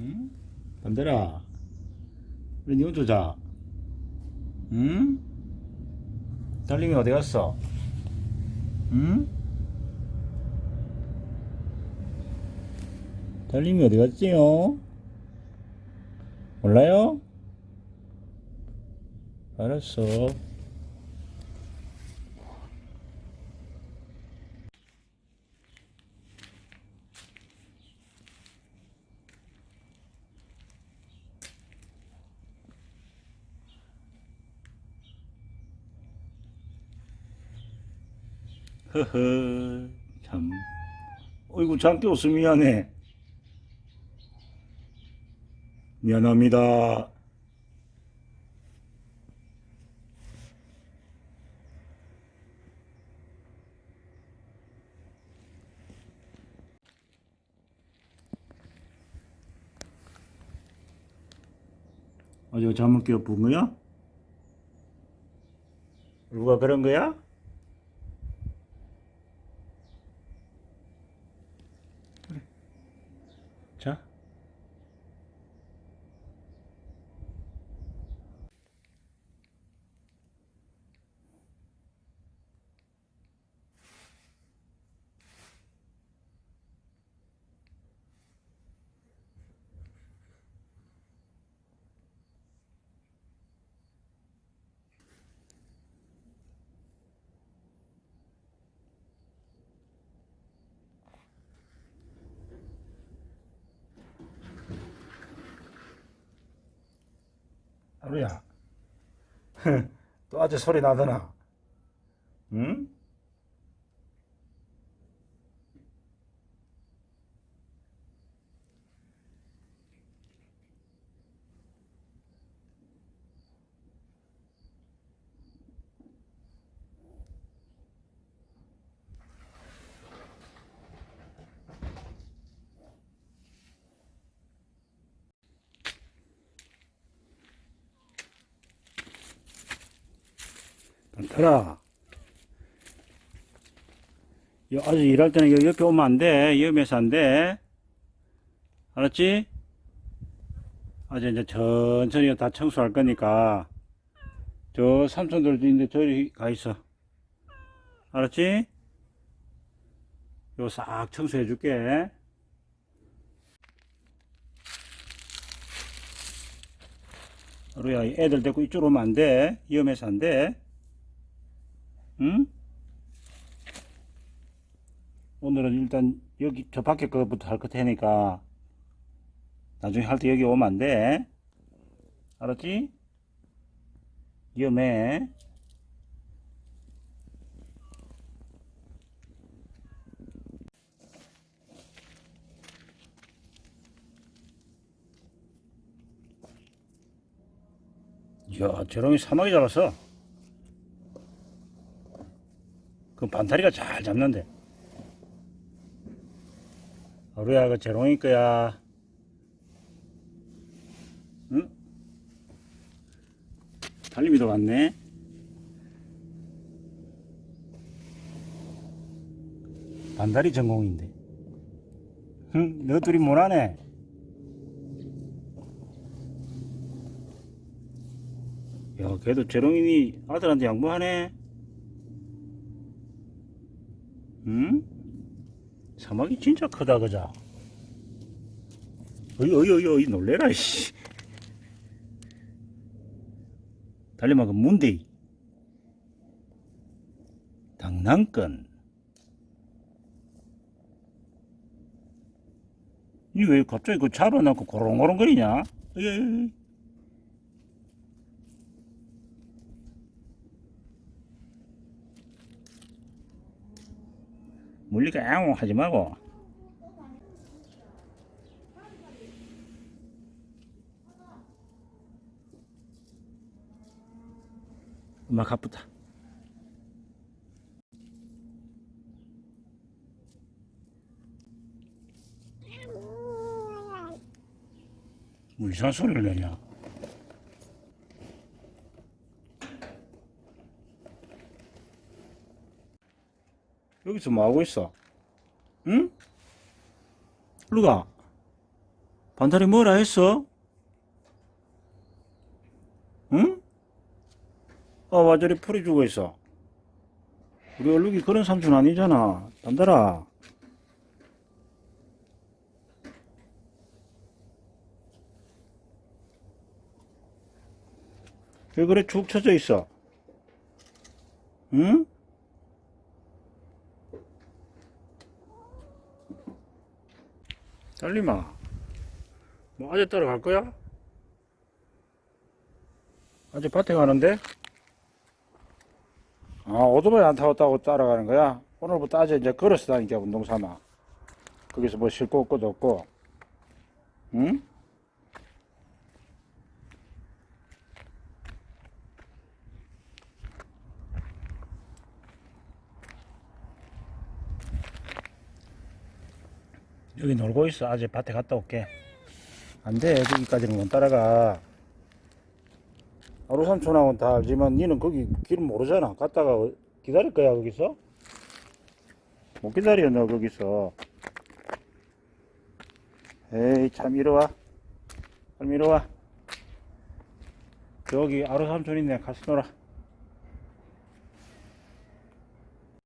응? 반대라. 우리 니 혼자 자. 응? 달림이 어디 갔어? 응? 달림이 어디 갔지요? 몰라요? 알았어. 허허, 참. 어이구, 잠기 없어 미안해. 미안합니다. 어제 잠을 깨어 본 거야? 누가 그런 거야? 자. 하루야. 또 아재 소리 나더나. 응? 반타라. 여, 아주 일할 때는 여기 옆에 오면 안 돼. 위험해서 안 돼. 알았지? 아주 이제 천천히 다 청소할 거니까. 저 삼촌들도 있는데 저리 가 있어. 알았지? 요 싹 청소해 줄게. 하루야, 애들 데리고 이쪽으로 오면 안 돼. 위험해서 안 돼. 응? 오늘은 일단 여기 저 밖에 거부터 할거 테니까 나중에 할 때 여기 오면 안 돼. 알았지? 위험해. 이야, 저놈이 사마귀 잡았어. 그 반다리가 잘 잡는데. 어루야, 그 재롱이 거야. 응? 달림이도 왔네. 반다리 전공인데. 응, 너 둘이 못하네. 야, 걔도 재롱이니 아들한테 양보하네. 응? 사막이 진짜 크다, 그자. 어이, 어이, 어이, 어이, 놀래라, 씨. 달리마, 그 문대이. 당랑권. 이 왜 갑자기 그 잡아놓고 고롱고롱거리냐? 어이, 어이, 어이. 물리가 앙 하지 말고. 엄마 가쁘다. 뭐 이상한 소리를 내냐? 여기서 뭐 하고 있어? 응? 루가 반달이 뭐라 했어? 응? 아, 완전히 풀이 죽어 있어. 우리 얼룩이 그런 삼촌 아니잖아. 반달아. 왜 그래 죽 쳐져 있어? 응? 달리마. 뭐 아재 따라갈 거야? 아재 밭에 가는데? 아 오토바이 안 타고 따고 따라가는 거야? 오늘부터 아재 이제 걸어서 다니까 운동 삼아. 거기서 뭐올 것도 없고. 응? 여기 놀고 있어. 아재 밭에 갔다 올게. 안 돼. 거기까지는 못 따라가. 하루 삼촌하고는 다 알지만 니는 거기 길 모르잖아. 갔다가 어- 기다릴 거야, 거기서? 못 기다려, 너 거기서. 에이, 참, 이리 와. 참, 이리 와. 저기 아로 삼촌 있네. 같이 놀아.